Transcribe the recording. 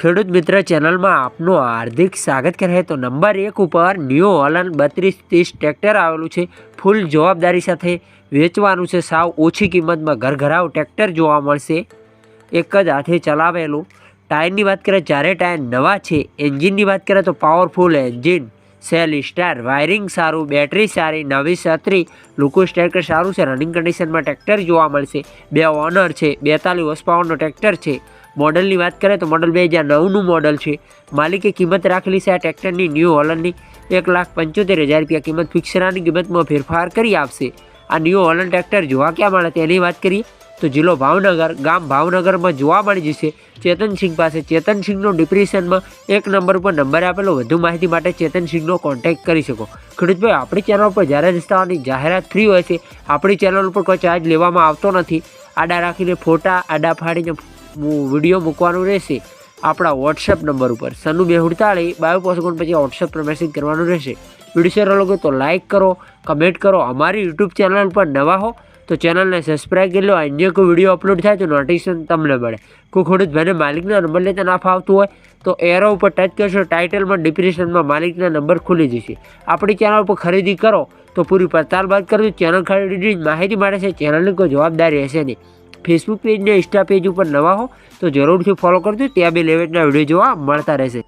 ખેડૂત મિત્ર ચેનલમાં આપનું હાર્દિક સ્વાગત કરે તો નંબર એક ઉપર ન્યૂ હોલન બત્રીસ ત્રીસ ટ્રેક્ટર આવેલું છે. ફૂલ જવાબદારી સાથે વેચવાનું છે. સાવ ઓછી કિંમતમાં ઘરઘરાવ ટ્રેક્ટર જોવા મળશે. એક જ હાથે ચલાવેલું. ટાયરની વાત કરીએ ચારે ટાયર નવા છે, એન્જિનની વાત કરીએ, તો powerful engine self start wiring સારું બેટરી સારી, નવી છત્રી લુકુસ ટ્રેક્ટર સારું છે. રનિંગ કન્ડિશનમાં ટ્રેક્ટર જોવા મળશે. બે ઓનર છે, બેતાલીસ હોર્સ પાવરનો ટ્રેક્ટર છે. મોડલની વાત કરીએ તો મોડલ બે હજાર નવનું મોડલ છે. માલિકે કિંમત રાખેલી છે આ ટ્રેક્ટરની ન્યૂ હોલન્ડની એક લાખ પંચોતેર હજાર રૂપિયા કિંમત ફિક્સરાની કિંમતમાં ફેરફાર કરી આપશે. આ ન્યૂ હોલન્ડ ટ્રેક્ટર જોવા ક્યાં મળે તેની વાત કરીએ તો જિલ્લો ભાવનગર, ગામ ભાવનગરમાં જોવા મળી જશે. ચેતનસિંહ પાસે ચેતનસિંહનો ડિપ્રેશનમાં એક નંબર ઉપર નંબર આપેલો. વધુ માહિતી માટે ચેતનસિંહનો કોન્ટેક્ટ કરી શકો. ખેડૂતભાઈ, આપણી ચેનલ પર જ્યારે રસ્તાઓની જાહેરાત ફ્રી હોય છે, આપણી ચેનલ ઉપર કોઈ ચાર્જ લેવામાં આવતો નથી. આડા રાખીને ફોટા, આડા ફાડીને વીડિયો મૂકવાનું રહેશે, આપણા વોટ્સએપ નંબર ઉપર. સનુ બે હુડતાળી, બાયો પોસકોન પછી વોટ્સએપ પર મેસેજ કરવાનું રહેશે. વીડિયો શેર લોકો તો લાઇક કરો કમેન્ટ કરો. અમારી યુટ્યુબ ચેનલ પર નવા હો, તો ચેનલને સબસ્ક્રાઈબ કરી લો. અન્ય કોઈ વીડિયો અપલોડ થાય તો નોટિફિકેશન તમને મળે. કોઈ ખેડૂત ભાઈને માલિકના નંબર લેતા ના ફાવતું હોય, તો એરો ઉપર ટચ કરશો ટાઇટલમાં ડિપ્રેશનમાં માલિકના નંબર ખુલી જશે. આપણી ચેનલ ઉપર ખરીદી કરો, તો પૂરી પડતાલ બાદ કરજો ચેનલ ખરીદી માહિતી મળે છે ચેનલની કોઈ જવાબદારી હશે નહીં. ફેસબુક પેજ ને ઇન્સ્ટા પેજ ઉપર નવા હો, તો જરૂરથી ફોલો કરજો, ત્યાં બે લેવેટના વીડિયો જોવા મળતા રહેશે.